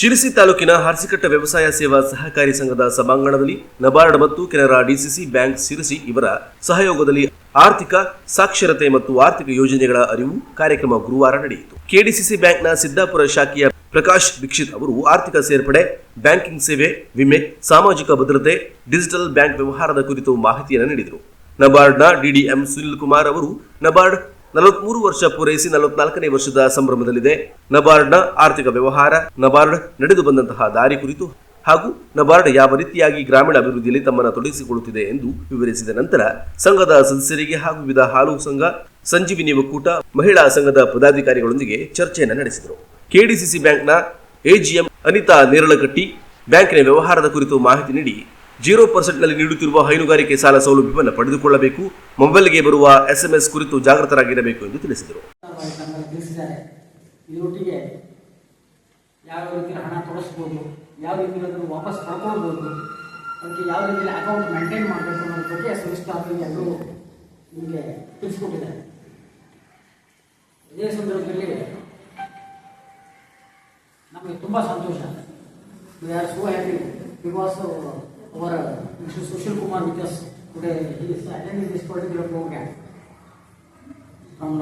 ಶಿರಸಿ ತಾಲೂಕಿನ ಹಾರ್ಸಿಕಟ್ಟ ವ್ಯವಸಾಯ ಸೇವಾ ಸಹಕಾರಿ ಸಂಘದ ಸಭಾಂಗಣದಲ್ಲಿ ನಬಾರ್ಡ್ ಮತ್ತು ಕೆನರಾ ಡಿಸಿಸಿ ಬ್ಯಾಂಕ್ ಶಿರಸಿ ಇವರ ಸಹಯೋಗದಲ್ಲಿ ಆರ್ಥಿಕ ಸಾಕ್ಷರತೆ ಮತ್ತು ಆರ್ಥಿಕ ಯೋಜನೆಗಳ ಅರಿವು ಕಾರ್ಯಕ್ರಮ ಗುರುವಾರ ನಡೆಯಿತು. ಕೆಡಿಸಿಸಿ ಬ್ಯಾಂಕ್ನ ಸಿದ್ದಾಪುರ ಶಾಖೆಯ ಪ್ರಕಾಶ್ ದೀಕ್ಷಿತ್ ಅವರು ಆರ್ಥಿಕ ಸೇರ್ಪಡೆ, ಬ್ಯಾಂಕಿಂಗ್ ಸೇವೆ, ವಿಮೆ, ಸಾಮಾಜಿಕ ಭದ್ರತೆ, ಡಿಜಿಟಲ್ ಬ್ಯಾಂಕ್ ವ್ಯವಹಾರದ ಕುರಿತು ಮಾಹಿತಿಯನ್ನು ನೀಡಿದರು. ನಬಾರ್ಡ್ನ ಡಿಡಿಎಂ ಸುನಿಲ್ ಕುಮಾರ್ ಅವರು ನಬಾರ್ಡ್ ನಲವತ್ಮೂರು ವರ್ಷ ಪೂರೈಸಿ ನಲವತ್ನಾಲ್ಕನೇ ವರ್ಷದ ಸಂಭ್ರಮದಲ್ಲಿದೆ. ನಬಾರ್ಡ್ನ ಆರ್ಥಿಕ ವ್ಯವಹಾರ, ನಬಾರ್ಡ್ ನಡೆದು ಬಂದಂತಹ ದಾರಿ ಕುರಿತು ಹಾಗೂ ನಬಾರ್ಡ್ ಯಾವ ರೀತಿಯಾಗಿ ಗ್ರಾಮೀಣ ಅಭಿವೃದ್ಧಿಯಲ್ಲಿ ತಮ್ಮನ್ನು ತೊಡಗಿಸಿಕೊಳ್ಳುತ್ತಿದೆ ಎಂದು ವಿವರಿಸಿದ ನಂತರ ಸಂಘದ ಸದಸ್ಯರಿಗೆ ಹಾಗೂ ವಿವಿಧ ಹಾಲು ಸಂಘ, ಸಂಜೀವಿನಿ ಒಕ್ಕೂಟ, ಮಹಿಳಾ ಸಂಘದ ಪದಾಧಿಕಾರಿಗಳೊಂದಿಗೆ ಚರ್ಚೆಯನ್ನು ನಡೆಸಿದರು. ಕೆಡಿಸಿಸಿ ಬ್ಯಾಂಕ್ನ ಎಜಿಎಂ ಅನಿತಾ ನೇರಳಕಟ್ಟಿ ಬ್ಯಾಂಕಿನ ವ್ಯವಹಾರದ ಕುರಿತು ಮಾಹಿತಿ ನೀಡಿ ಜೀರೋ ಪರ್ಸೆಂಟ್ನಲ್ಲಿ ನೀಡುತ್ತಿರುವ ಹೈನುಗಾರಿಕೆ ಸಾಲ ಸೌಲಭ್ಯವನ್ನು ಪಡೆದುಕೊಳ್ಳಬೇಕು. ಮೊಬೈಲ್ಗೆ ಬರುವ ಎಸ್ಎಂಎಸ್ ಕುರಿತು ಜಾಗೃತರಾಗಿರಬೇಕು ಎಂದು ತಿಳಿಸಿದರು. ಯಾವ ರೀತಿ ಹಣ ತೊಡಸ್ಬೋದು ಯಾವ ರೀತಿ ಅದನ್ನು ವಾಪಸ್ ಪಡ್ಕೊಳ್ಬೋದು, ಅದಕ್ಕೆ ಯಾವ ರೀತಿ ಅಕೌಂಟ್ ಮೇಂಟೈನ್ ಮಾಡಬೇಕು ಅನ್ನೋದ್ರ ಬಗ್ಗೆ ಸಂಸ್ಥಾಪನೆ ಎಲ್ಲರೂ ನಿಮಗೆ ತಿಳಿಸ್ಕೊಟ್ಟಿದ್ದಾರೆ. ಇದೇ ಸಂದರ್ಭದಲ್ಲಿ ನಮಗೆ ತುಂಬ ಸಂತೋಷ. ಆರ್ ಸೋ ಹ್ಯಾಪಿ ಬಿಕಾಸ್ ಅವರ Sushil Sushil Kumar Vikas today. He is attending this particular program from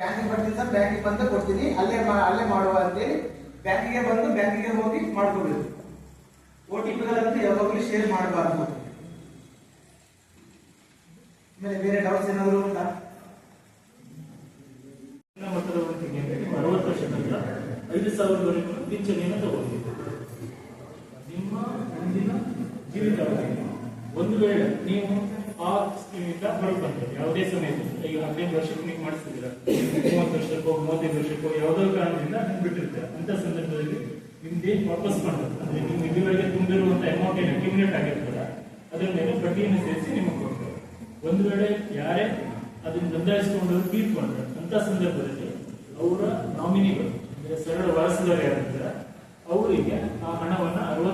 ಬ್ಯಾಂಕಿಗೆ ಬರ್ತೀನಿ ಸರ್ ಬ್ಯಾಂಕಿಗೆ ಬಂದು ಕೊಡ್ತೀನಿ. ಅಲ್ಲೇ ಅಲ್ಲೇ ಮಾಡುವ ಅಂತೇಳಿ ಬ್ಯಾಂಕಿಗೆ ಬಂದು ಬ್ಯಾಂಕಿಗೆ ಹೋಗಿ ಮಾಡ್ಕೊಬೇಕು. ಓ ಟಿ ಪಿಗಳಂತೂ ಯಾವಾಗಲೂ ಶೇರ್ ಮಾಡಬಾರ್ದು ಆಮೇಲೆ ಬೇರೆ ಡೌಟ್ಸ್ ಏನಾದರೂ ಉಂಟಾ? ಮಟ್ಟದ ಅರವತ್ತು ವರ್ಷದಿಂದ ಐದು ಸಾವಿರದವರೆಗೂ ಪಿಂಚಣಿಯನ್ನು ತಗೊಳ್ಬೇಕು ನಿಮ್ಮ ಮುಂದಿನ ಒಂದು ವೇಳೆ ನೀವು ಆ ಸ್ಕೀಮಿಂದ ಹೊರಬಂದ್ರೆ ಯಾವುದೇ ಸಮಯದಲ್ಲಿ. ಈಗ ಹದಿನೈದು ವರ್ಷಕ್ಕೆ ನೀವು ಮಾಡಿಸ್ತಿದ್ದೀರಾ, ಮೂವತ್ತು ವರ್ಷಕ್ಕೋ, ಮೂವತ್ತೈದು ವರ್ಷಕ್ಕೋ, ಯಾವುದೋ ಕಾರಣದಿಂದ ಬಿಟ್ಟಿರ್ತೀರ. ಅಂತ ಸಂದರ್ಭದಲ್ಲಿ ನಿಮ್ದೇನು ವಾಪಸ್ ಮಾಡೋದು ಅಂದ್ರೆ ನಿಮ್ಗೆ ಇದುವರೆಗೆ ತುಂಬಿರುವಂತ ಅಮೌಂಟ್ ಏನು ಅಕ್ಯುಮಿನೇಟ್ ಆಗಿರ್ತದ, ಅದರ ಮೇಲೆ ಬಡ್ಡಿಯನ್ನು ಸೇರಿಸಿ ನಿಮಗೆ ಕೊಡ್ತಾರೆ. ಒಂದು ವೇಳೆ ಯಾರೇ ಅದನ್ನು ನೋಂದಾಯಿಸಿಕೊಂಡು ತೀರ್ಕೊಂಡ್ರೆ ಅಂತ ಸಂದರ್ಭದಲ್ಲಿ ಅವರ ನಾಮಿನಿಗಳು ಅಂದ್ರೆ ಸರಳ ವಾರಸುದಾರ ಯಾರಿರ್ತಾರೆ ಅವರಿಗೆ ಆ ಹಣವನ್ನ ಅರವತ್ತು ವರ್ಷದ ನಂತರ ಮುಂದುವರೆ